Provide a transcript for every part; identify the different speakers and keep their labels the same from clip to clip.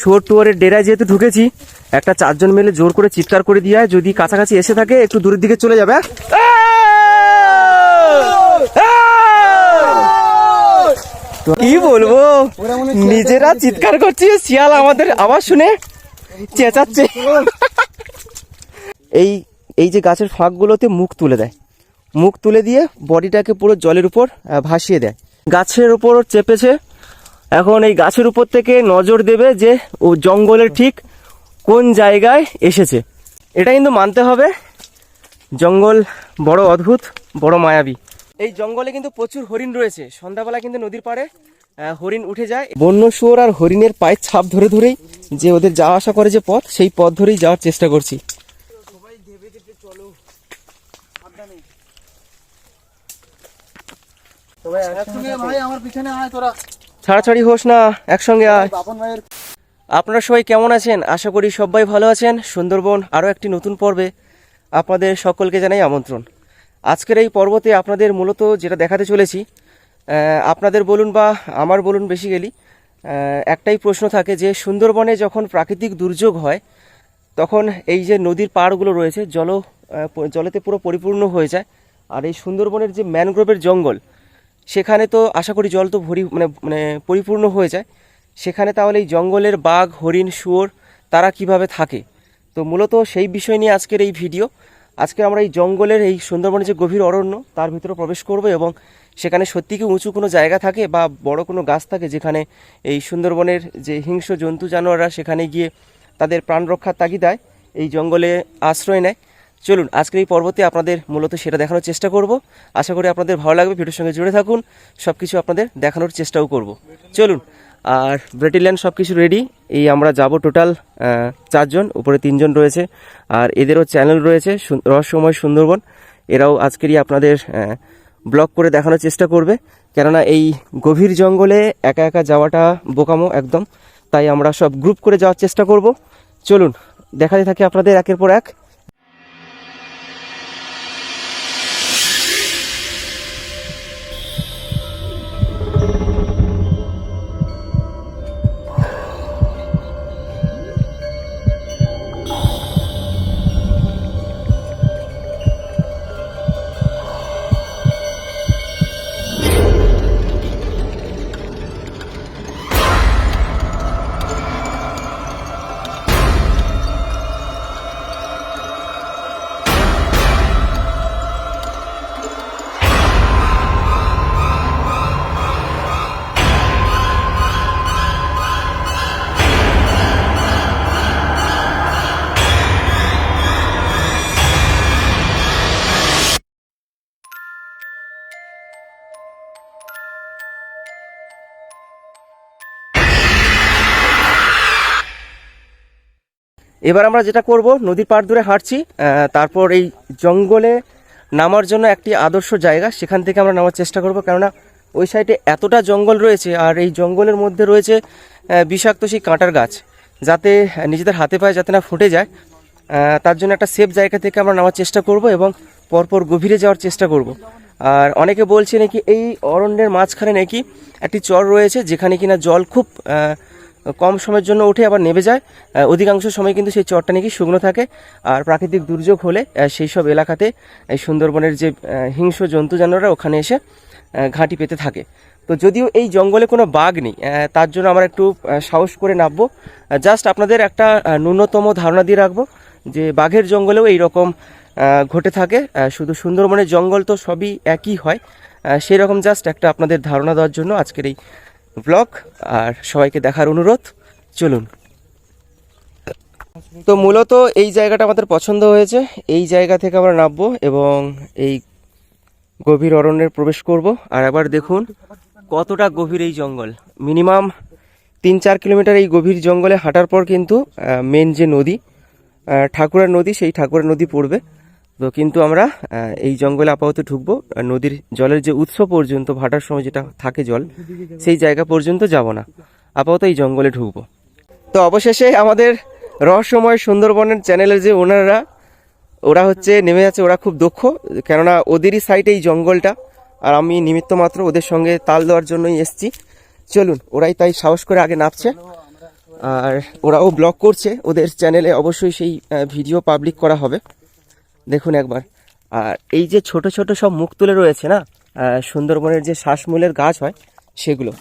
Speaker 1: শুয়োর টুয়ারের ডেরায় যেহেতু ঢুকেছি, একটা চারজন মিলে জোর করে চিৎকার করে দিয়ে যদি কাছাকাছি এসে থাকে, একটু দূরের দিকে চলে যাবে কি বলব? নিজেরা চিৎকার করছি শিয়াল আমাদের আওয়াজ শুনে চেঁচাচ্ছে। এই এই যে গাছের ফাঁকগুলোতে মুখ তুলে দেয়, মুখ তুলে দিয়ে বডিটাকে পুরো জলের উপর ভাসিয়ে দেয়। গাছের উপর চেপেছে এখন এই গাছের উপর থেকে নজর দেবে যে ও জঙ্গলের ঠিক কোন জায়গায় এসেছে। এটা কিন্তু মানতে হবে। জঙ্গল বড় অদ্ভুত বড় মায়াবী। এই জঙ্গলে কিন্তু প্রচুর হরিণ রয়েছে। সন্ধ্যাবেলা কিন্তু নদীর পাড়ে হরিণ উঠে যায়। বন্য শুয়োর আর হরিণের পায়ের ছাপ ধরে ধরেই যে ওদের যাওয়া আসা করে যে পথ সেই পথ ধরেই যাওয়ার চেষ্টা করছি।
Speaker 2: ভাই আমার পিছনে আয় তোরা।
Speaker 1: ছাড়াছাড়ি হোস না একসঙ্গে আয়। আপনারা সবাই কেমন আছেন? আশা করি সবাই ভালো আছেন। সুন্দরবন আরও একটি নতুন পর্বে আপনাদের সকলকে জানাই আমন্ত্রণ। আজকের এই পর্বতে আপনাদের মূলত যেটা দেখাতে চলেছি আপনাদের বলুন বা আমার বলুন বেশি গেলি একটাই প্রশ্ন থাকে যে সুন্দরবনে যখন প্রাকৃতিক দুর্যোগ হয় তখন এই যে নদীর পাড়গুলো রয়েছে জল জলেতে পুরো পরিপূর্ণ হয়ে যায়। আর এই সুন্দরবনের যে ম্যানগ্রোভের জঙ্গল সেখানে তো আশা করি জল তো ভরি মানে মানে পরিপূর্ণ হয়ে যায়। সেখানে তাহলে এই জঙ্গলের বাঘ, হরিণ, শুয়োর, তারা কীভাবে থাকে? তো মূলত সেই বিষয় নিয়ে আজকের এই ভিডিও। আজকে আমরা এই জঙ্গলের এই সুন্দরবনের যে গভীর অরণ্য, তার ভিতরে প্রবেশ করব এবং সেখানে সত্যি কি উঁচু কোনো জায়গা থাকে বা বড় কোনো গাছ থাকে যেখানে এই সুন্দরবনের যে হিংস্র জন্তু জানোয়াররা সেখানে গিয়ে তাদের প্রাণ রক্ষার তাগিদায় এই জঙ্গলে আশ্রয় নেয়। চলুন, আজকের এই পর্বতে আপনাদের মূলত সেটা দেখানোর চেষ্টা করব। আশা করি আপনাদের ভালো লাগবে, ভিডিওর সঙ্গে জুড়ে থাকুন সব কিছু আপনাদের দেখানোর চেষ্টাও করব। চলুন, আর ব্রেটিল্যান্ড সব কিছু রেডি এই আমরা যাব টোটাল চারজন, উপরে তিনজন রয়েছে, আর এদেরও চ্যানেল রয়েছে রহস্যময় সুন্দরবন, এরাও আজকেরই আপনাদের ব্লগ করে দেখানোর চেষ্টা করবে, কেননা এই গভীর জঙ্গলে একা একা যাওয়াটা বোকামো একদম, তাই আমরা সব গ্রুপ করে যাওয়ার চেষ্টা করব। চলুন, দেখাতে থাকি আপনাদের একের পর এক। এবার আমরা যেটা করব, নদীর পাড় ধরে হাঁটছি তারপর এই জঙ্গলে নামার জন্য একটি আদর্শ জায়গা, সেখান থেকে আমরা নামার চেষ্টা করব, কেননা ওই সাইডে এতটা জঙ্গল রয়েছে, আর এই জঙ্গলের মধ্যে রয়েছে বিষাক্ত সেই কাঁটার গাছ, যাতে নিজেদের হাতে পায়ে যাতে না ফুটে যায়। তার জন্য একটা সেফ জায়গা থেকে আমরা নামার চেষ্টা করব এবং পরপর গভীরে যাওয়ার চেষ্টা করব। আর অনেকে বলছে নাকি এই অরণ্যের মাঝখানে নাকি একটি চর রয়েছে, যেখানে কিনা জল খুব কম সময়ের জন্য উঠে আবার নেমে যায়। অধিকাংশ সময় কিন্তু সেই চরটা নাকি শুকনো থাকে আর প্রাকৃতিক দুর্যোগ হলে সেই সব এলাকাতে এই সুন্দরবনের যে হিংস্র জন্তু জানোয়াররা ওখানে এসে ঘাঁটি পেতে থাকে। তো যদিও এই জঙ্গলে কোনো বাঘ নেই তার জন্য আমরা একটু সাহস করে নামবো। জাস্ট আপনাদের একটা ন্যূনতম ধারণা দিয়ে রাখব যে বাঘের জঙ্গলেও এই রকম ঘটে থাকে। শুধু সুন্দরবনের জঙ্গল তো সবই একই হয়। সেই রকম জাস্ট একটা আপনাদের ধারণা দেওয়ার জন্য আজকের এই ব্লগ আর সবাইকে দেখার অনুরোধ, চলুন। তো মূলত এই জায়গাটা আমাদের পছন্দ হয়েছে। এই জায়গা থেকে আমরা নামবো এবং এই গভীর অরণ্যের প্রবেশ করব। আর একবার দেখুন কতটা গভীর এই জঙ্গল। মিনিমাম তিন চার কিলোমিটার এই গভীর জঙ্গলে হাঁটার পর কিন্তু মেন যে নদী ঠাকুরের নদী, সেই ঠাকুরের নদী পড়বে। তো কিন্তু আমরা এই জঙ্গলে আপাতত ঢুকবো। নদীর জলের যে উৎস পর্যন্ত, ভাটার সময় যেটা থাকে জল, সেই জায়গা পর্যন্ত যাব না। আপাতত এই জঙ্গলে ঢুকবো। তো অবশেষে আমাদের রহস্যময় সুন্দরবনের চ্যানেলের যে ওনাররা, ওরা হচ্ছে নেমে যাচ্ছে, ওরা খুব দক্ষ। কেননা ওদেরই সাইডে এই জঙ্গলটা। আর আমি নিমিত্ত মাত্র ওদের সঙ্গে তাল দেওয়ার জন্যই এসছি। চলুন, ওরাই তাই সাহস করে আগে নামছে। আর ওরাও ব্লগ করছে। ওদের চ্যানেলে অবশ্যই সেই ভিডিও পাবলিক করা হবে। দেখুন একবার। আর এই যে ছোট ছোট সব মুখ তুলে রয়েছে না সুন্দরবনের যে শ্বাসমূলের গাছ হয়, সেগুলো।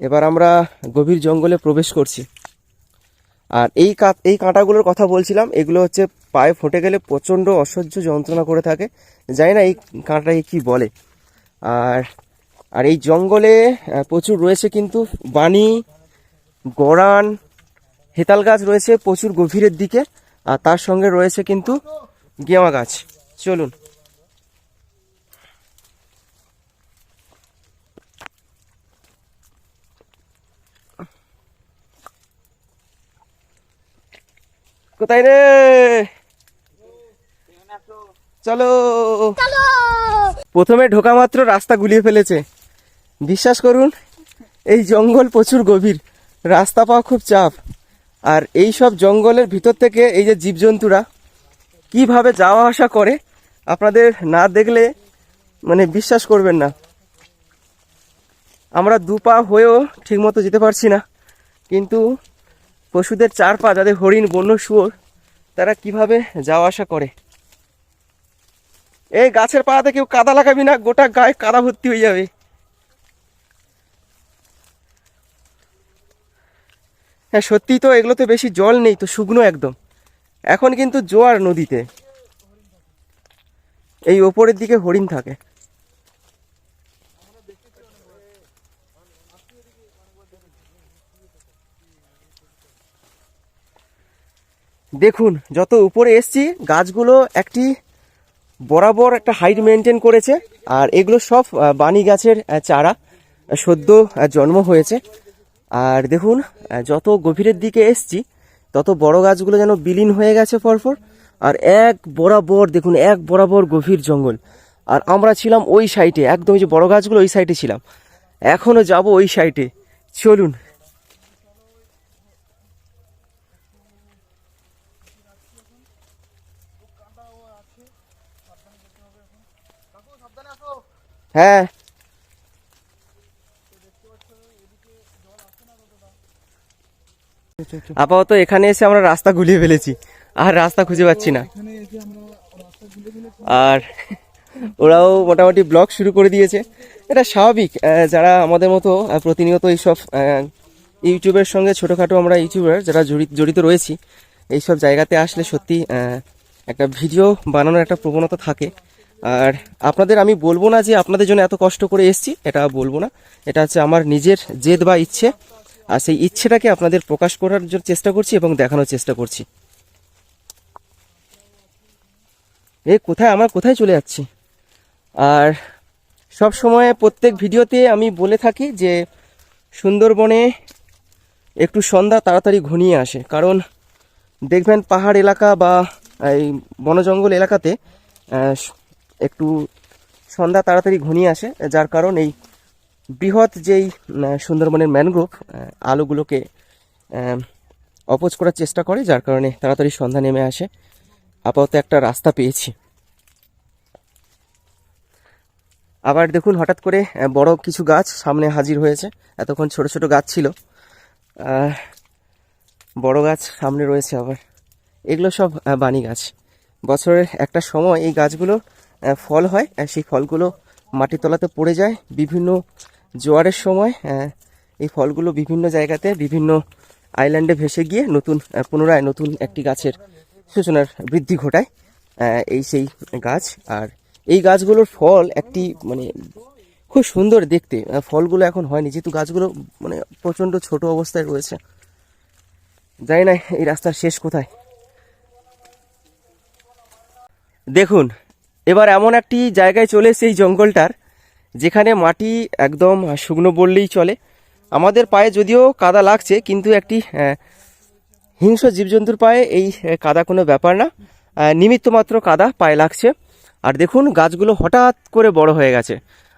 Speaker 1: এবার আমরা গভীর জঙ্গলে প্রবেশ করছি। আর এই কা, এই কাঁটাগুলোর কথা বলছিলাম, এগুলো হচ্ছে পায়ে ফুটে গেলে প্রচণ্ড অসহ্য যন্ত্রণা করে থাকে। জানি না এই কাঁটাকে কি বলে। আর আর এই জঙ্গলে প্রচুর রয়েছে কিন্তু বানি গড়ান হেতাল গাছ রয়েছে প্রচুর গভীরের দিকে। আর তার সঙ্গে রয়েছে কিন্তু গেমা গাছ চলুন। কোথায় রে? চলো। প্রথমে ঢোকা মাত্র রাস্তা গুলিয়ে ফেলেছে। বিশ্বাস করুন এই জঙ্গল প্রচুর গভীর। রাস্তা পাওয়া খুব চাপ। আর এই সব জঙ্গলের ভিতর থেকে এই যে জীবজন্তুরা কীভাবে যাওয়া আসা করে, আপনাদের না দেখলে মানে বিশ্বাস করবেন না। আমরা দু পা হয়েও ঠিকমতো যেতে পারছি না, কিন্তু পশুদের চার পা, যাদের হরিণ, বন্য, শুয়োর, তারা কীভাবে যাওয়া আসা করে? এই গাছের পাড়াতে কেউ কাদা লাগাবি না, গোটা গায়ে কাদা ভর্তি হয়ে যাবে। হ্যাঁ সত্যি তো এগুলোতে বেশি জল নেই, তো শুকনো একদম। এখন কিন্তু জোয়ার নদীতে। এই ওপরের দিকে হরিণ থাকে। দেখুন, যত উপরে এসছি, গাছগুলো একটি বরাবর একটা হাইট মেনটেন করেছে, আর এগুলো সব বানি গাছের চারা, সদ্য জন্ম হয়েছে। আর দেখুন যত গভীরের দিকে এসছি তত বড় গাছগুলো যেন বিলীন হয়ে গেছে পরপর, আর এক বরাবর, দেখুন, এক বরাবর গভীর জঙ্গল। আর আমরা ছিলাম ওই সাইডে একদম যে বড় গাছগুলো ওই সাইডে ছিলাম। এখনও যাব ওই সাইডে চলুন। হ্যাঁ। আপাতত এখানে এসে আমরা রাস্তা গুলিয়ে ফেলেছি, আর রাস্তা খুঁজে পাচ্ছি না। আর ওরাও মোটামুটি ব্লগ শুরু করে দিয়েছে। এটা স্বাভাবিক যারা আমাদের মতো প্রতিনিয়ত এইসব ইউটিউবের সঙ্গে ছোটোখাটো আমরা ইউটিউবার যারা জড়িত জড়িত রয়েছি, এইসব জায়গাতে আসলে সত্যি একটা ভিডিও বানানোর একটা প্রবণতা থাকে। আর আপনাদের আমি বলব না যে আপনাদের জন্য এত কষ্ট করে এসছি, এটা বলব না। এটা হচ্ছে আমার নিজের জেদ বা ইচ্ছে। আর সেই ইচ্ছেটাকে আপনাদের প্রকাশ করার জন্য চেষ্টা করছি এবং দেখানোর চেষ্টা করছি। এ, কোথায়? আমার কোথায় চলে যাচ্ছি? আর সব সময় প্রত্যেক ভিডিওতে আমি বলে থাকি যে, সুন্দরবনে একটু সন্ধ্যা তাড়াতাড়ি ঘনিয়ে আসে। কারণ দেখবেন পাহাড় এলাকা বা এই বনজঙ্গল এলাকাতে একটু সন্ধ্যা তাড়াতাড়ি ঘনিয়ে আসে, যার কারণ এই বৃহৎ যেই সুন্দরবনের ম্যানগ্রোভ আলোগুলোকে অপোজ করার চেষ্টা করে, যার কারণে তাড়াতাড়ি সন্ধ্যা নেমে আসে। আপাতত একটা রাস্তা পেয়েছি। আবার দেখুন, হঠাৎ করে বড় কিছু গাছ সামনে হাজির হয়েছে। এতক্ষণ ছোট ছোট গাছ ছিল। বড় গাছ সামনে রয়েছে আবার। এগুলো সব বানি গাছ। বছরের একটা সময় এই গাছগুলো ফল হয় সেই ফলগুলো মাটির তলাতে পড়ে যায়। বিভিন্ন জোয়ারের সময় এই ফলগুলো বিভিন্ন জায়গাতে, বিভিন্ন আইল্যান্ডে ভেসে গিয়ে নতুন পুনরায় নতুন একটি গাছের সূচনার বৃদ্ধি ঘটায় এই সেই গাছ। আর এই গাছগুলোর ফল একটি মানে খুব সুন্দর দেখতে। ফলগুলো এখন হয়নি, যেহেতু গাছগুলো মানে প্রচণ্ড ছোট অবস্থায় রয়েছে। জানি না এই রাস্তার শেষ কোথায়। দেখুন, এবার এমন একটি জায়গায় চলে এসেছে এই জঙ্গলটার। যেখানে মাটি একদম শুকনো বললেই চলে। আমাদের পায়ে যদিও কাদা লাগছে, কিন্তু একটি হিংস্র জীবজন্তুর পায়ে এই কাদা কোনো ব্যাপার না। নিমিত্ত মাত্র কাদা পায়ে লাগছে। আর দেখুন, গাছগুলো হঠাৎ করে বড় হয়ে গেছে।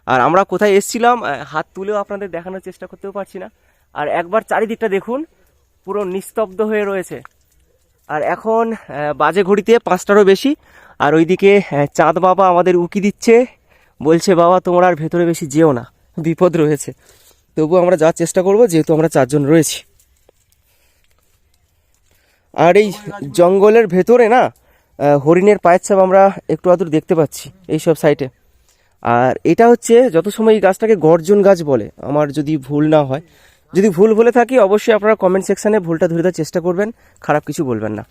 Speaker 1: আর আমরা কোথায় এসছিলাম হাত তুলেও আপনাদের দেখানোর চেষ্টা করতেও পারছি না। আর একবার চারিদিকটা দেখুন, পুরো নিস্তব্ধ হয়ে রয়েছে। আর এখন বাজে ঘড়িতে পাঁচটারও বেশি। আর ওইদিকে চাঁদ বাবা আমাদের উকি দিচ্ছে। বলছে, বাবা, তোমরা আর ভেতরে বেশি যেও না, বিপদ রয়েছে। তবু আমরা যাওয়ার চেষ্টা করব, যেহেতু আমরা চারজন রয়েছি। আর এই জঙ্গলের ভেতরে না হরিণের পায়ের ছাপ আমরা একটু আদূর দেখতে পাচ্ছি এইসব সাইটে। আর এটা হচ্ছে, যত সময় এই গাছটাকে গর্জন গাছ বলে, আমার যদি ভুল না হয়, যদি ভুল বলে থাকি, অবশ্যই আপনারা কমেন্ট সেকশানে ভুলটা ধরে দেওয়ার চেষ্টা করবেন, খারাপ কিছু বলবেন না।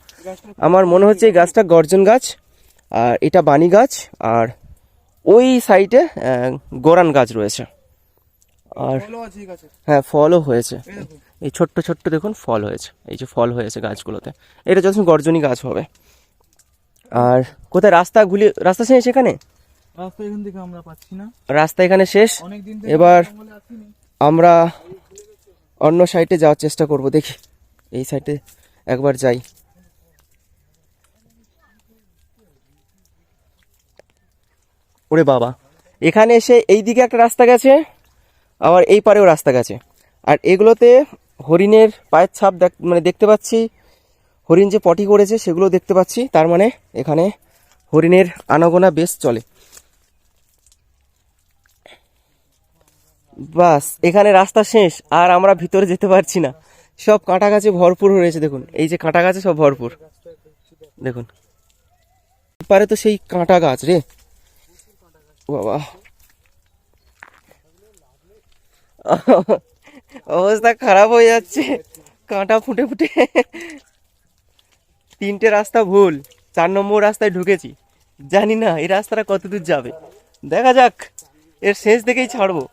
Speaker 1: আমার মনে হচ্ছে এই গাছটা গর্জন গাছ, আর এটা বানি গাছ, আর ওই সাইডে গোরান গাছ রয়েছে। আর হ্যাঁ ফলও হয়েছে।
Speaker 2: এই
Speaker 1: ছোট্ট ছোট্ট দেখুন ফল হয়েছে। এই যে ফল হয়েছে গাছগুলোতে। এটা যখন গর্জনী গাছ হবে। আর কোথায় রাস্তা গুলি রাস্তা শেষ এখানে?
Speaker 2: রাস্তা এখান থেকে আমরা পাচ্ছি না।
Speaker 1: রাস্তা এখানে শেষ। এবার আমরা অন্য সাইডে যাওয়ার চেষ্টা করব। দেখি এই সাইডে একবার যাই। ওরে বাবা। এখানে এসে এই দিকে একটা রাস্তা গেছে, আবার এই পারেও রাস্তা গেছে। আর এগুলোতে হরিণের পায়ের ছাপ দেখ- মানে দেখতে পাচ্ছি। হরিণ যে পটি করেছে সেগুলো দেখতে পাচ্ছি। তার মানে এখানে হরিণের আনাগোনা বেশ চলে। বাস, এখানে রাস্তা শেষ, আর আমরা ভিতরে যেতে পারছি না। সব কাঁটা গাছে ভরপুর হয়েছে দেখুন। এই যে কাঁটা গাছে সব ভরপুর। দেখুন। পারে তো সেই কাঁটা গাছ রে। বাবা অবস্থা খারাপ হয়ে যাচ্ছে। কাঁটা ফুটে ফুটে। তিনটে রাস্তা ভুল, চার নম্বর রাস্তায় ঢুকেছি। জানি না এই রাস্তাটা কতদূর যাবে। দেখা যাক, এর শেষ দেখেই ছাড়বো।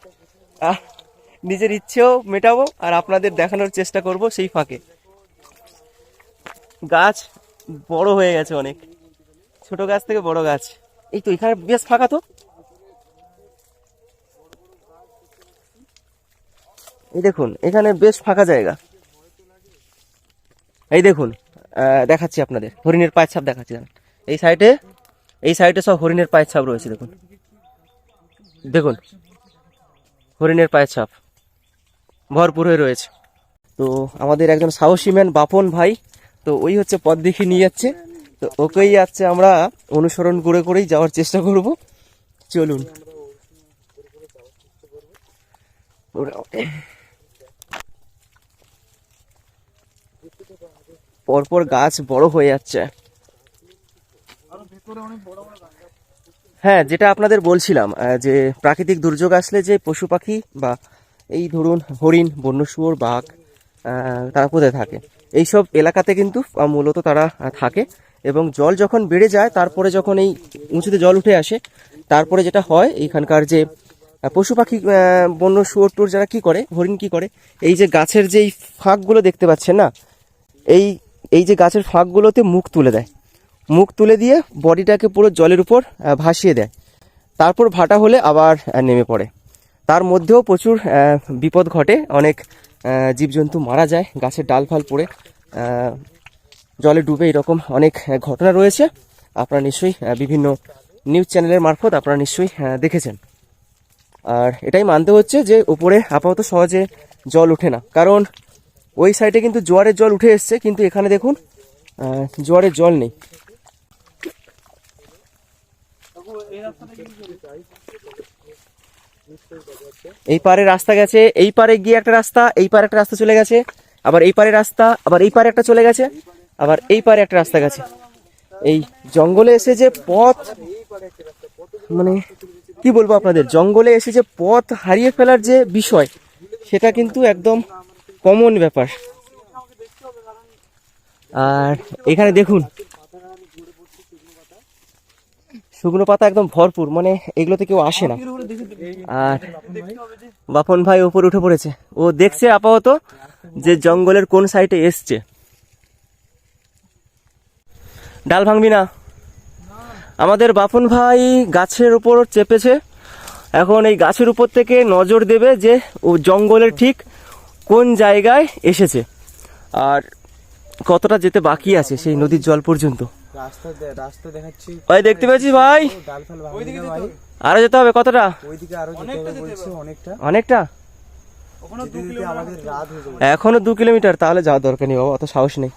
Speaker 1: নিজের ইচ্ছেও মেটাবো আর আপনাদের দেখানোর চেষ্টা করব সেই ফাঁকে। গাছ বড় হয়ে গেছে অনেক। ছোট গাছ থেকে বড় গাছ। এই তো এখানে বেশ ফাঁকা তো। এই দেখুন, এখানে বেশ ফাঁকা জায়গা। এই দেখুন দেখাচ্ছি আপনাদের, হরিণের পায়ের ছাপ দেখাচ্ছি এই সাইডে এই সাইডে সব হরিণের পায়ের ছাপ রয়েছে, দেখুন। দেখুন, হরিণের পায়ের ছাপ ভরপুর হয়ে রয়েছে। তো আমাদের একজন সাহসী ম্যান বাপন ভাই, তো ওই হচ্ছে পথ দেখিয়ে নিয়ে যাচ্ছে। তো ওকেই যাচ্ছে আমরা অনুসরণ করে করেই যাওয়ার চেষ্টা করব। চলুন। পরপর গাছ বড় হয়ে যাচ্ছে। হ্যাঁ যেটা আপনাদের বলছিলাম যে প্রাকৃতিক দুর্যোগ আসলে যে পশু পাখি বা এই ধরুন হরিণ, বন্য শুয়োর, বাঘ তারা কোথায় থাকে এইসব এলাকাতে কিন্তু মূলত তারা থাকে এবং জল যখন বেড়ে যায়, তারপরে যখন এই উঁচুতে জল উঠে আসে, তারপরে যেটা হয়, এইখানকার যে পশু পাখি বন্য শুয়োর টুর যারা কি করে, হরিণ কি করে, এই যে গাছের যেই ফাঁকগুলো দেখতে পাচ্ছেন না, এই এই যে গাছের ফাঁকগুলোতে মুখ তুলে দেয়। মুখ তুলে দিয়ে বডিটাকে পুরো জলের উপর ভাসিয়ে দেয়। তারপর ভাটা হলে আবার নেমে পড়ে। তার মধ্যেও প্রচুর বিপদ ঘটে। অনেক জীবজন্তু মারা যায় গাছের ডাল ফাল পড়ে। জলে ডুবে এরকম অনেক ঘটনা রয়েছে। আপনারা নিশ্চয়ই বিভিন্ন নিউজ চ্যানেলের মারফত আপনারা নিশ্চয়ই দেখেছেন। আর এটাই মানতে হচ্ছে যে উপরে আপাতত সহজে জল ওঠে না। কারণ ওই সাইডে কিন্তু জোয়ারের জল উঠে এসছে, কিন্তু এখানে দেখুন জোয়ারের জল নেই। এই পারে রাস্তা গেছে, এই পারে গিয়ে একটা রাস্তা, এই পারে একটা রাস্তা চলে গেছে, আবার এই পারে রাস্তা, আবার এই পারে একটা চলে গেছে, আবার এই পারে একটা রাস্তা গেছে। এই জঙ্গলে এসে যে পথ মানে কি বলব আপনাদের, জঙ্গলে এসে যে পথ হারিয়ে ফেলার যে বিষয়, সেটা কিন্তু একদম কমন ব্যাপার। আর এখানে দেখুন, শুকনো পাতা একদম ভরপুর মানে এগুলোতে কেউ আসে না। আর বাপন ভাই উপরে উঠে পড়েছে। ও দেখছে আপাতত যে জঙ্গলের কোন সাইডে এসছে। ডাল ভাঙবি না। আমাদের বাপন ভাই গাছের উপর চেপেছে। এখন এই গাছের উপর থেকে নজর দেবে যে ও জঙ্গলের ঠিক কোন জায়গায় এসেছে? আর কতটা যেতে বাকি আছে সেই নদীর জল পর্যন্ত?
Speaker 3: রাস্তা দে- রাস্তা দেখাচ্ছি।
Speaker 1: ভাই দেখতে পেয়েছি ভাই? আরও যেতে হবে কতটা?
Speaker 3: ওইদিকে আরও যেতে হবে বলছে অনেকটা।
Speaker 1: অনেকটা?
Speaker 3: যেতে যেতে আমাদের রাত হয়ে যাবে।
Speaker 1: এখনও দু কিলোমিটার তাহলে যাওয়ার দরকার নেই বাবা অত সাহস নেই।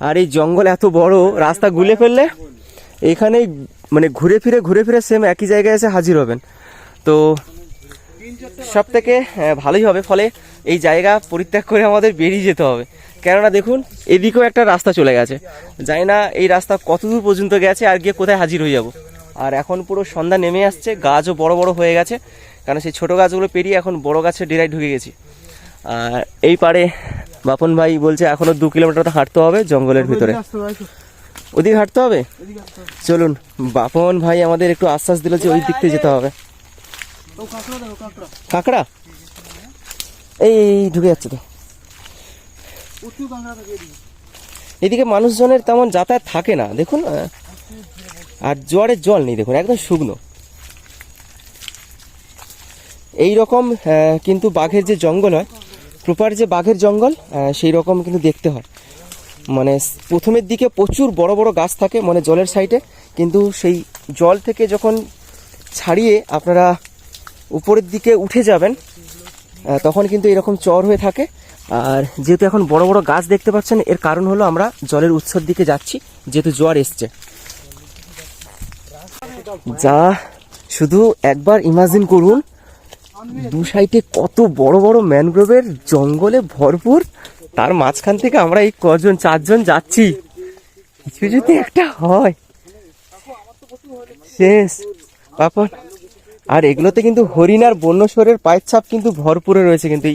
Speaker 1: আর এই জঙ্গল এত বড় রাস্তা গুলে ফেললে এখানেই মানে ঘুরে ফিরে ঘুরে ফিরে সেম একই জায়গায় এসে হাজির হবেন। তো সব থেকে ভালোই হবে। ফলে এই জায়গা পরিত্যাগ করে আমাদের বেরিয়ে যেতে হবে। কেননা দেখুন এদিকেও একটা রাস্তা চলে গেছে। জানি না এই রাস্তা কত দূর পর্যন্ত গেছে আর গিয়ে কোথায় হাজির হয়ে যাব। আর এখন পুরো সন্ধ্যা নেমে আসছে গাছও বড় বড় হয়ে গেছে কারণ সেই ছোটো গাছগুলো পেরিয়ে এখন বড় গাছের ডেরায় ঢুকে গেছি। আর এই পারে বাপন ভাই বলছে এখনও দু কিলোমিটার তো হাঁটতে হবে জঙ্গলের ভিতরে। ওদিকে হাঁটতে হবে। চলুন বাপন ভাই আমাদের একটু আশ্বাস দিল যে ওই দিক থেকে যেতে হবে।
Speaker 2: কাঁকড়া?
Speaker 1: এই ঢুকে যাচ্ছে তো।
Speaker 2: এদিকে
Speaker 1: মানুষজনের তেমন যাতায়াত থাকে না, দেখুন আর জোয়ারের জল নেই, দেখুন, একদম শুকনো। এই রকম কিন্তু বাঘের যে জঙ্গল হয়, প্রপার যে বাঘের জঙ্গল সেই রকম কিন্তু দেখতে হয়। মানে প্রথমের দিকে প্রচুর বড় বড় গাছ থাকে মানে জলের সাইডে, কিন্তু সেই জল থেকে যখন ছাড়িয়ে আপনারা উপরের দিকে উঠে যাবেন তখন কিন্তু এরকম চর হয়ে থাকে। আর যেহেতু এখন বড় বড় গাছ দেখতে পাচ্ছেন, এর কারণ হলো আমরা জলের উৎসর দিকে যাচ্ছি, যেহেতু জোয়ার এসছে। যা শুধু একবার ইমাজিন করুন, দু সাইডে কত বড় বড় ম্যানগ্রোভের জঙ্গলে ভরপুর, তার মাঝখান থেকে আমরা এই কজন, চারজন যাচ্ছি। কিছু যদি একটা হয়। শেষ। পাপন। আর এগুলোতে কিন্তু হরিণ আর বন্য বন্যস্বরের পায়ের ছাপ কিন্তু ভরপুরে রয়েছে কিন্তু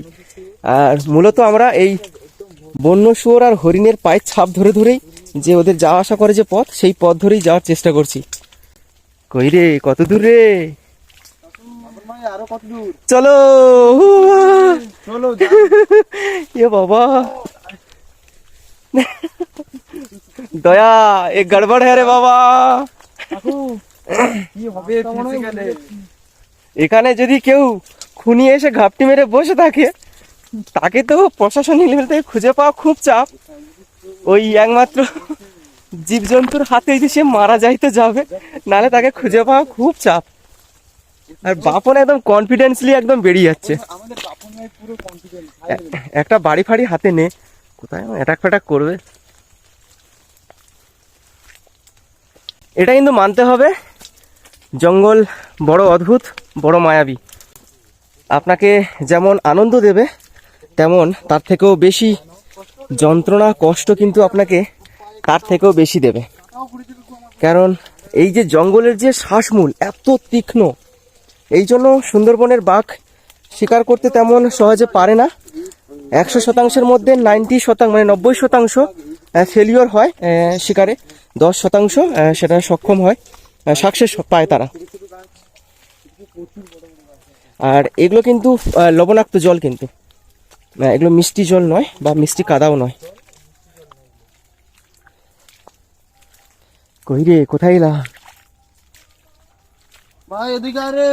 Speaker 1: আর মূলত আমরা এই বন্য শুয়োর আর হরিণের পায়ের ছাপ ধরে ধরেই যে ওদের যাওয়া আসা করে যে পথ, সেই পথ ধরেই যাওয়ার চেষ্টা করছি। কই রে, কত দূর রে? চলো এ বাবা। দয়া, এ গড়বড় হ্যাঁ রে বাবা।
Speaker 2: কি হবে?
Speaker 1: এখানে যদি কেউ খুনি এসে ঘাপটি মেরে বসে থাকে, তাকে তো প্রশাসনিক লেভেল থেকে খুঁজে পাওয়া খুব চাপ। ওই একমাত্র জীবজন্তুর হাতে যদি সে মারা যাইতে যাবে, নালে তাকে খুঁজে পাওয়া খুব চাপ। আর বাপন একদম কনফিডেন্সলি একদম বেরিয়ে যাচ্ছে। একটা বাড়ি ফাড়ি হাতে নে। কোথায়? অ্যাটাক ফ্যাটাক করবে। এটা কিন্তু মানতে হবে। জঙ্গল বড় অদ্ভুত, বড় মায়াবী। আপনাকে যেমন আনন্দ দেবে, তেমন তার থেকেও বেশি যন্ত্রণা, কষ্ট কিন্তু আপনাকে তার থেকেও বেশি দেবে। কারণ এই যে জঙ্গলের যে শ্বাসমূল, এত তীক্ষ্ণ, এই জন্য সুন্দরবনের বাঘ শিকার করতে তেমন সহজে পারে না। একশো শতাংশের মধ্যে নাইনটি শতাংশ মানে নব্বই শতাংশ ফেলিওর হয় শিকারে। দশ শতাংশ সেটা সক্ষম হয়। সাকসেস পায় তারা। আর এগুলো কিন্তু লবণাক্ত জল কিন্তু। এগুলো মিষ্টি জল নয় বা মিষ্টি কাদাও নয়। কই রে কোথায় এলা
Speaker 2: ভাই এদিকে আরে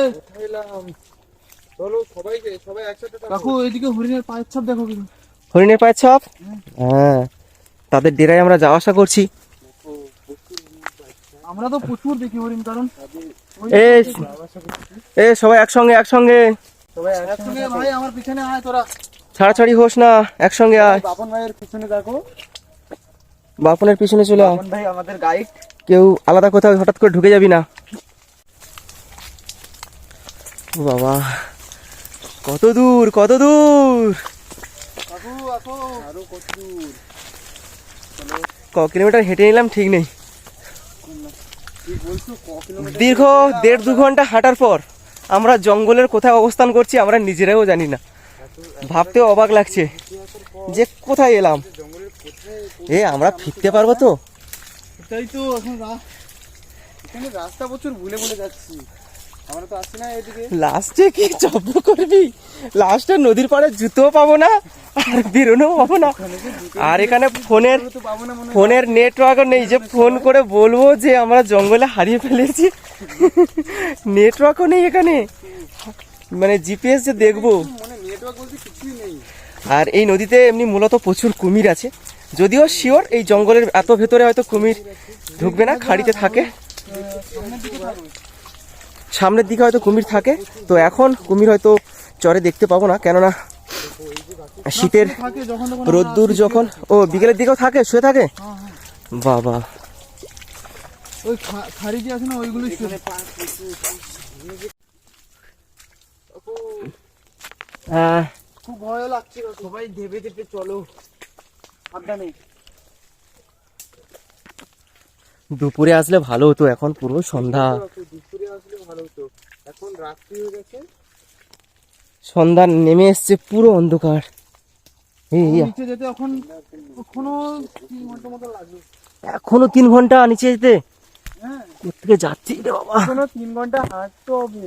Speaker 3: চলো সবাইকে সবাই একসাথে
Speaker 2: কাকু এদিকে হরিণের পায়ের ছাপ দেখো কিন্তু।
Speaker 1: হরিণের পায়ের ছাপ? হ্যাঁ তাদের ডেরায় আমরা যাওয়া আসা করছি।
Speaker 2: আমরা তো প্রচুর দেখি হরিণ কারণ
Speaker 1: এ সবাই একসঙ্গে একসঙ্গে।
Speaker 3: সবাই
Speaker 2: একসঙ্গে ভাই আমার পিছনে আয় তোরা।
Speaker 1: ছাড়াছাড়ি হোস না একসঙ্গে আয়।
Speaker 3: বাপন ভাইয়ের পিছনে দেখো।
Speaker 1: বাপনের পিছনে চলে আয়।
Speaker 3: ভাই আমাদের গাইড
Speaker 1: কেউ আলাদা কোথাও হঠাৎ করে ঢুকে যাবি না। ও বাবা কত দূর কত দূর। ক কিলোমিটার হেঁটে নিলাম ঠিক নেই
Speaker 3: কি বলছো ক কিলোমিটার
Speaker 1: দীর্ঘ দেড় দু ঘণ্টা হাঁটার পর আমরা জঙ্গলের কোথায় অবস্থান করছি আমরা নিজেরাও জানি না। ভাবতেও অবাক লাগছে যে কোথায় এলাম। এ, আমরা ফিরতে পারব তো?
Speaker 2: তাই তো এখন
Speaker 3: রাস্তা প্রচুর ভুলে ভুলে যাচ্ছি।
Speaker 1: লাস্টে কি জব্দ করবি? লাস্টে নদীর পাড়ে জুতো পাবো না আর বেরোনোও পাবো না। আর এখানে ফোনের ফোনের নেটওয়ার্কও নেই যে ফোন করে বলব যে আমরা জঙ্গলে হারিয়ে ফেলেছি। নেটওয়ার্কও নেই এখানে। মানে জিপিএস যে দেখব।
Speaker 3: মনে
Speaker 1: আর এই নদীতে এমনি মূলত প্রচুর কুমির আছে। যদিও শিওর এই জঙ্গলের এত ভেতরে হয়তো কুমির ঢুকবে না খাড়িতে থাকে। সামনের দিকে হয়তো কুমির থাকে। তো এখন কুমির হয়তো চরে দেখতে পাবো না। কেননা শীতের রোদ্দুর যখন ও বিকেলের দিকেও থাকে শুয়ে থাকে? বাবা।
Speaker 2: ওই খা- খাড়ি যে আছে না ওইগুলো
Speaker 1: হ্যাঁ।
Speaker 2: খুব ভয় লাগছে
Speaker 3: সবাই ধেপে ধেপে চলো। সাবধানে।
Speaker 1: দুপুরে আসলে ভালো হতো এখন পুরো সন্ধ্যা।
Speaker 3: দুপুরে আসলে ভালো হতো। এখন রাত্রি হয়ে গেছে।
Speaker 1: সন্ধ্যা নেমে এসছে পুরো অন্ধকার।
Speaker 2: এখন তিন
Speaker 1: ঘণ্টা নিচে যেতে?
Speaker 2: হ্যাঁ।
Speaker 1: কোথেকে যাচ্ছি রে বাবা?
Speaker 3: এখনও তিন ঘণ্টা হাঁটতে হবে।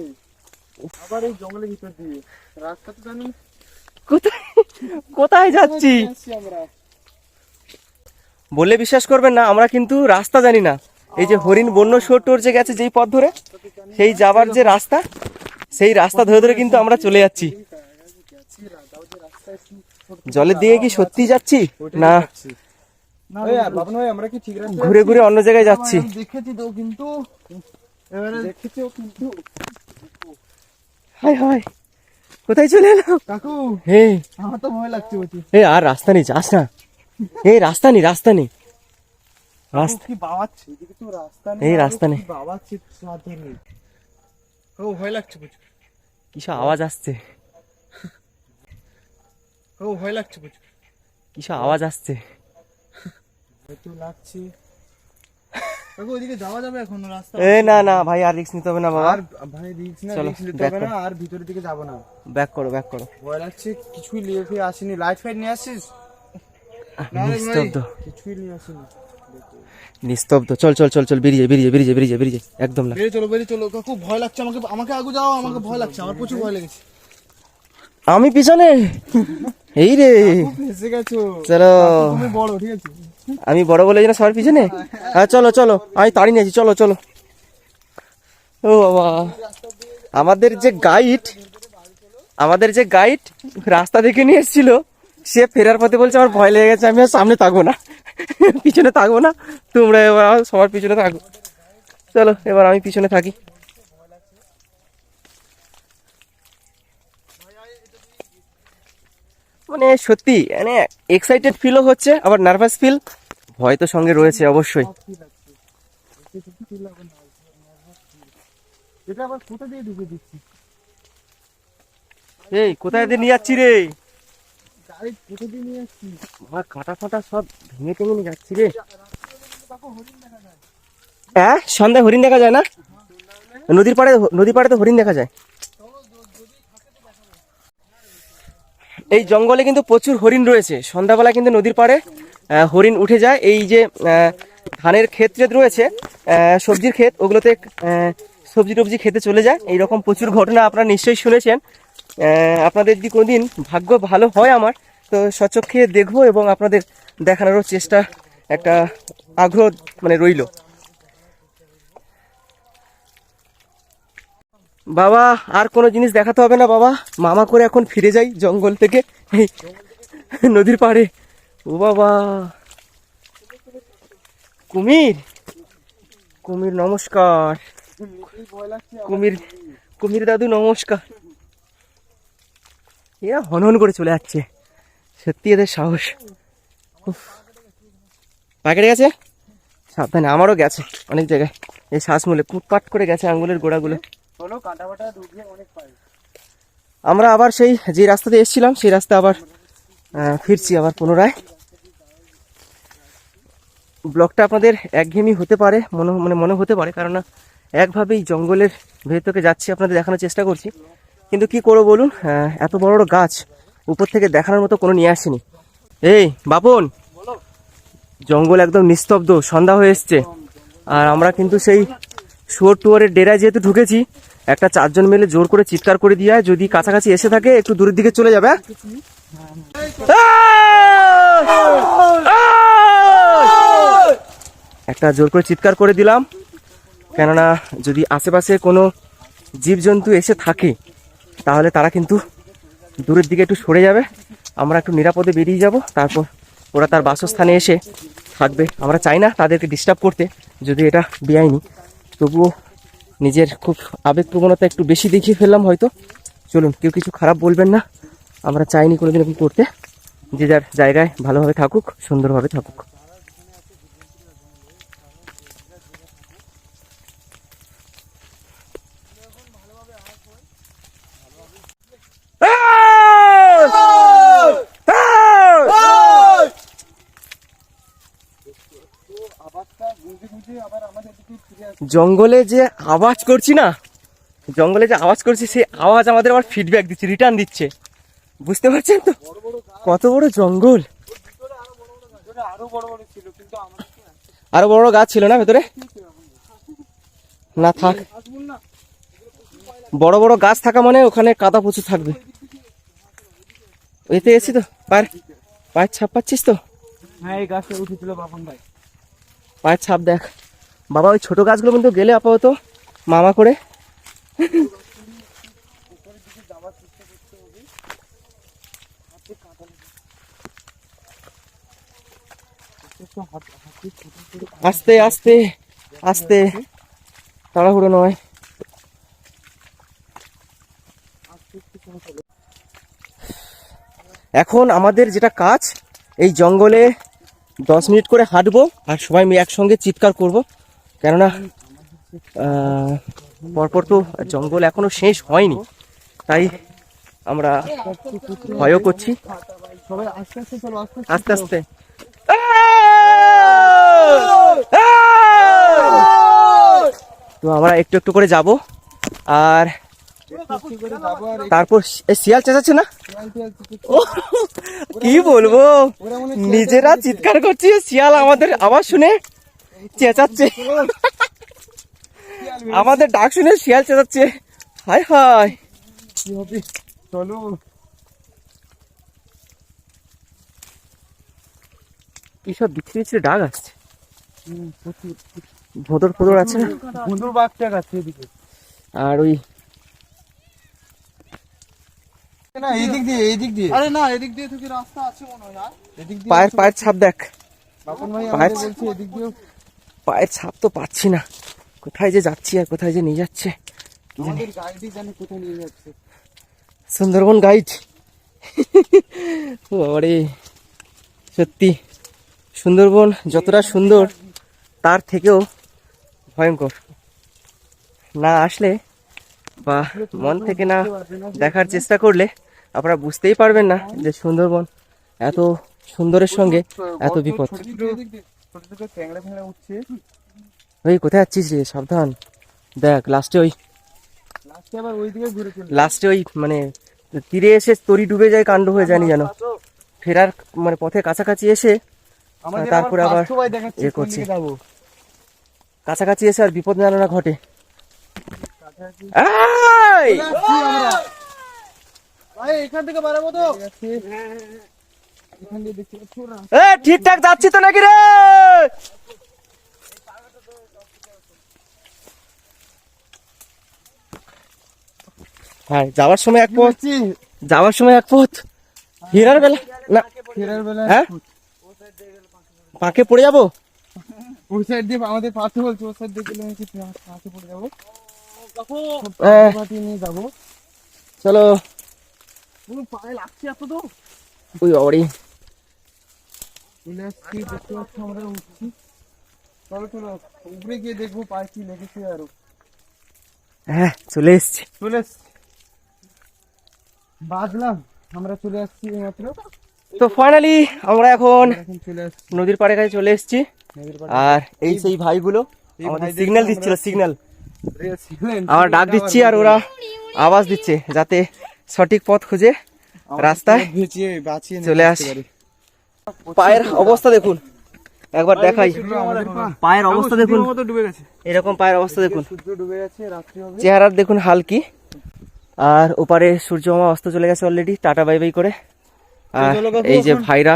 Speaker 3: আবার এই জঙ্গলের ভিতর দিয়ে। রাস্তা তো জানি
Speaker 1: কোথায়? কোথায় যাচ্ছি
Speaker 3: আমরা?
Speaker 1: বললে বিশ্বাস করবেন না আমরা কিন্তু রাস্তা জানি না। এই যে হরিণ বন্য শোর টোর যে গেছে যেই পথ ধরে সেই যাবার যে রাস্তা সেই রাস্তা ধরে ধরে কিন্তু আমরা চলে যাচ্ছি। জলের দিকে কি সত্যি যাচ্ছি না? ঘুরে ঘুরে অন্য জায়গায় যাচ্ছি।
Speaker 2: কিন্তু
Speaker 1: হাই হাই কোথায় চলে এলাম
Speaker 2: কাকু
Speaker 1: হে।
Speaker 2: আমার তো ভয় লাগছে
Speaker 1: আর রাস্তা নেই যাস না। এই রাস্তা নেই রাস্তা নেই। রাস্তা এই রাস্তা
Speaker 2: ও ভয় লাগছে
Speaker 1: কিসব আওয়াজ আসছে?
Speaker 2: ও ভয় লাগছে বুঝি?
Speaker 1: কিসব আওয়াজ আসছে?
Speaker 3: লাগছে।
Speaker 2: ওইদিকে যাওয়া যাবে এখন রাস্তা?
Speaker 1: এ না না ভাই আর রিক্স নিতে হবে না বাবা।
Speaker 3: আর ভাই রিক্স না
Speaker 1: চলো,
Speaker 3: নিতে হবে না আর ভিতরের দিকে যাব না।
Speaker 1: ব্যাক করো ব্যাক করো।
Speaker 3: ভয় লাগছে কিছুই নিয়ে ফিরে আসিনি। লাইট ফাইট নিয়ে আসিস?
Speaker 1: নিস্তব্ধ। নিস্তব্ধ। চল চল চল চল বেরিয়ে বেরিয়ে বেরিয়ে বেরিয়ে বেরিয়ে। একদম না
Speaker 2: বেরিয়ে চলো বেরিয়ে চলো। কাকু ভয় লাগছে আমাকে। আমাকে আগু যাও আমাকে ভয় লাগছে। আমার প্রচুর ভয় লেগেছে।
Speaker 1: আমি পিছনে? এই রে। চলো।
Speaker 3: বড়
Speaker 1: আমি বড় বলে না সবার পিছনে? হ্যাঁ চলো চলো। আমি তাড়ি নিয়েছি চলো চলো। ও বাবা। আমাদের যে গাইড আমাদের যে গাইড রাস্তা দেখে নিয়ে এসেছিল সে ফেরার পথে বলছে, আমার ভয় লেগে গেছে, আমি আর সামনে থাকব না। পিছনে থাকব না, তোমরা এবার সবার পিছনে থাকো। চলো, এবার আমি পিছনে থাকি। মানে সত্যি মানে এক্সাইটেড ফিলও হচ্ছে, আবার নার্ভাস ফিল ভয় তো সঙ্গে রয়েছে অবশ্যই। এই, কোথায় দিয়ে নিয়ে যাচ্ছি রে
Speaker 3: গাড়ি কোথা দিয়ে নিয়ে আসছি
Speaker 1: আমার কাটা ফাটা সব ভেঙে টেঙে নিয়ে যাচ্ছি রে। হ্যাঁ? সন্ধ্যায় হরিণ দেখা যায় না? নদীর পাড়ে নদীর পাড়ে তো হরিণ দেখা যায়। এই জঙ্গলে কিন্তু প্রচুর হরিণ রয়েছে। সন্ধ্যাবেলা কিন্তু নদীর পাড়ে হরিণ উঠে যায়। এই যে ধানের ক্ষেত যে রয়েছে সবজির ক্ষেত ওগুলোতে সবজি টবজি খেতে চলে যায়। এইরকম প্রচুর ঘটনা আপনারা নিশ্চয়ই শুনেছেন। আহ, আপনাদের যদি কোনোদিন ভাগ্য ভালো হয় আমার তো সচক্ষে দেখব এবং আপনাদের দেখানোরও চেষ্টা একটা আগ্রহ মানে রইল। বাবা আর কোনো জিনিস দেখাতে হবে না বাবা। মামা করে এখন ফিরে যাই জঙ্গল থেকে নদীর পাড়ে। ও বাবা। কুমির কুমির নমস্কার। কুমির কুমির দাদু নমস্কার। এরা হনহন করে চলে যাচ্ছে? সত্যি এদের সাহস। পাকেটে গেছে? সাবধানে আমারও গেছে অনেক জায়গায়। এই শ্বাসমূলে পুটপাট করে গেছে আঙ্গুলের গোড়াগুলো। আমরা আবার সেই যে রাস্তাতে এসেছিলাম সেই রাস্তা আবার ফিরছি আবার পুনরায়। ব্লকটা আপনাদের একঘেয়েমি হতে পারে মনে মানে মনে হতে পারে কারণ একভাবেই জঙ্গলের ভেতরকে যাচ্ছি আপনাদের দেখানোর চেষ্টা করছি। কিন্তু কি করব বলুন? এত বড় বড় গাছ। উপর থেকে দেখানোর মতো কোনো নিয়ে আসেনি। এই, বাপন! জঙ্গল একদম নিস্তব্ধ, সন্ধ্যা হয়ে এসছে। আর আমরা কিন্তু সেই শুয়োর টুয়ারের ডেরায় যেহেতু ঢুকেছি, একটা চারজন মিলে জোর করে চিৎকার করে দিয়ে যদি কাছাকাছি এসে থাকে, একটু দূরের দিকে চলে যাবে? একটা জোর করে চিৎকার করে দিলাম। কেননা যদি আশেপাশে কোনো জীবজন্তু এসে থাকে তাহলে তারা কিন্তু দূরের দিকে একটু সরে যাবে। আমরা একটু নিরাপদে বেরিয়ে যাব। তারপর ওরা তার বাসস্থানে এসে থাকবে। আমরা চাই না তাদেরকে ডিস্টার্ব করতে, যদি এটা বেআইনি। তবুও নিজের খুব আবেগ প্রবণতা একটু বেশি দেখিয়ে ফেললাম হয়তো। চলুন, কেউ কিছু খারাপ বলবেন না। আমরা চাইনি কোনোদিন এরকম করতে। যে যার জায়গায় ভালোভাবে থাকুক, সুন্দরভাবে থাকুক
Speaker 3: তো আবারটা গুঁজে গুঁজে আবার আমাদের দিকে ফিরে আসছে
Speaker 1: জঙ্গলে যে আওয়াজ করছি না, জঙ্গলে যে আওয়াজ করছি, সেই আওয়াজ আমাদের আবার ফিডব্যাক দিচ্ছে রিটার্ন দিচ্ছে। বুঝতে পারছেন তো? কত বড় জঙ্গল।
Speaker 3: আরও বড়
Speaker 1: গাছ ছিল না ভেতরে? না থাক। বড় বড় গাছ থাকা মানে ওখানে কাদা প্রচুর থাকবে। এতে এসি তো পায়ের পায়ের ছাপ পাচ্ছিস তো?
Speaker 3: হ্যাঁ এই গাছটা উঠেছিল বাপন ভাই।
Speaker 1: পায়ের ছাপ দেখ। বাবা ওই ছোট গাছগুলো কিন্তু গেলে আপাতত মামা করে। আস্তে আস্তে আস্তে। তাড়াহুড়ো নয়। এখন আমাদের যেটা কাজ, এই জঙ্গলে দশ মিনিট করে হাঁটবো আর সবাই মিলে একসঙ্গে চিৎকার করব। কেননা পরপর তো জঙ্গল এখনও শেষ হয়নি। তাই আমরা ভয়ও করছি।
Speaker 3: আস্তে আস্তে।
Speaker 1: তো আমরা একটু একটু করে যাব। আর তারপর শিয়াল চেঁচাচ্ছে না? কি বলব? নিজেরা চিৎকার করছি শিয়াল আমাদের আওয়াজ শুনে চেঁচাচ্ছে। আমাদের ডাক শুনে শিয়াল চেঁচাচ্ছে। হায় হায়
Speaker 3: চলো।
Speaker 1: এইসব বিচ্ছিরি বিচ্ছিরি ডাক আসছে। ভোদর ফোদর আছে না?
Speaker 3: বন্ধুর বাঘটা আছে এদিকে।
Speaker 1: আর ওই
Speaker 3: না এই দিক দিয়ে এই দিক দিয়ে। আরে না এদিক দিয়ে তো কি রাস্তা আছে মনে হয় এদিক দিয়ে
Speaker 1: পায়ের পায়ের ছাপ দেখ।
Speaker 3: বাপন ভাই
Speaker 1: পায়ের-
Speaker 3: আমাদের এদিক দিয়ে
Speaker 1: পায়ের ছাপ তো পাচ্ছি না। কোথায় যে যাচ্ছি আর কোথায় যে নিয়ে যাচ্ছে?
Speaker 3: আমাদের গাড়ি জানে কোথায় নিয়ে যাচ্ছে।
Speaker 1: সুন্দরবন গাইড। ওরে সত্যি সুন্দরবন যতটা সুন্দর তার থেকেও ভয়ঙ্কর। না আসলে বা মন থেকে না দেখার চেষ্টা করলে আপনারা বুঝতেই পারবেন না যে সুন্দরবন এত সুন্দরের সঙ্গে এত বিপদ। ওই কোথায় যাচ্ছিস রে? সাবধান। দেখ লাস্টে ওই
Speaker 3: লাস্টে ওই
Speaker 1: মানে তীরে এসে তরি ডুবে যায় কাণ্ড হয়ে যায়নি জানো। ফেরার মানে পথে কাছাকাছি এসে তারপরে আবার এ করছে। কাছাকাছি এসে আর বিপদ যেন না ঘটে
Speaker 3: কাছাকাছি
Speaker 1: এই!
Speaker 3: যাচ্ছি আমরা ভাই এখান থেকে বাড়াবো তো।
Speaker 1: এ ঠিকঠাক যাচ্ছি তো নাকি রে? হ্যাঁ যাওয়ার সময় এক পথ। যাওয়ার সময় এক পথ। ফেরার বেলা না।
Speaker 3: ফেরার বেলা
Speaker 1: হ্যাঁ? পাকে পড়ে যাব?
Speaker 3: ওই সাইড দিয়ে আমাদের পাশে বলছে ওই সাইড দিয়ে গেলে পাশে পড়ে যাব। নিয়ে যাব।
Speaker 1: চলো।
Speaker 3: পুরো পায়ে লাগছে এত তো।
Speaker 1: ওই বাবারি।
Speaker 3: চলে আসছি দেখতে পাচ্ছি আমরা উঠছি। চলো চলো উপরে গিয়ে দেখব পায়ে কি লেগেছে আরও।
Speaker 1: হ্যাঁ চলে এসছি।
Speaker 3: চলে আসছি বাজলাম আমরা চলে আসছি
Speaker 1: তো ফাইনালি আমরা এখন নদীর পাড়ে কাছে চলে এসেছি। আর এই সেই ভাইগুলো আমাদের সিগন্যাল দিচ্ছিল সিগন্যাল আমার ডাক দিচ্ছি আর ওরা আওয়াজ দিচ্ছে যাতে সঠিক পথ খুঁজে রাস্তায় চলে আসি। পায়ের অবস্থা দেখুন। একবার দেখাই। পায়ের অবস্থা দেখুন। এরকম পায়ের অবস্থা দেখুন। চেহারার দেখুন হালকি আর ওপারে সূর্য মামা অস্ত চলে গেছে অলরেডি টাটা বাই বাই করে। আর এই যে ভাইরা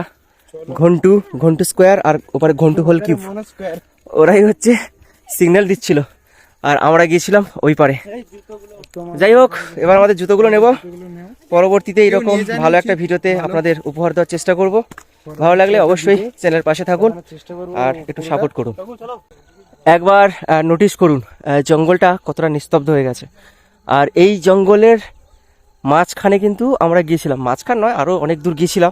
Speaker 1: ঘন্টু ঘন্টু স্কোয়ার আর ওপারে ঘন্টু হোল কিউব ওরাই হচ্ছে সিগন্যাল দিচ্ছিল। আর আমরা গিয়েছিলাম ওই পারে। যাই হোক, এবার আমাদের জুতোগুলো নেব। পরবর্তীতে এরকম ভালো একটা ভিডিওতে আপনাদের উপহার দেওয়ার চেষ্টা করব। ভালো লাগলে অবশ্যই চ্যানেলের পাশে থাকুন আর একটু সাপোর্ট করুন। একবার নোটিস করুন জঙ্গলটা কতটা নিস্তব্ধ হয়ে গেছে। আর এই জঙ্গলের মাঝখানে কিন্তু আমরা গিয়েছিলাম। মাঝখান নয় আরও অনেক দূর গিয়েছিলাম।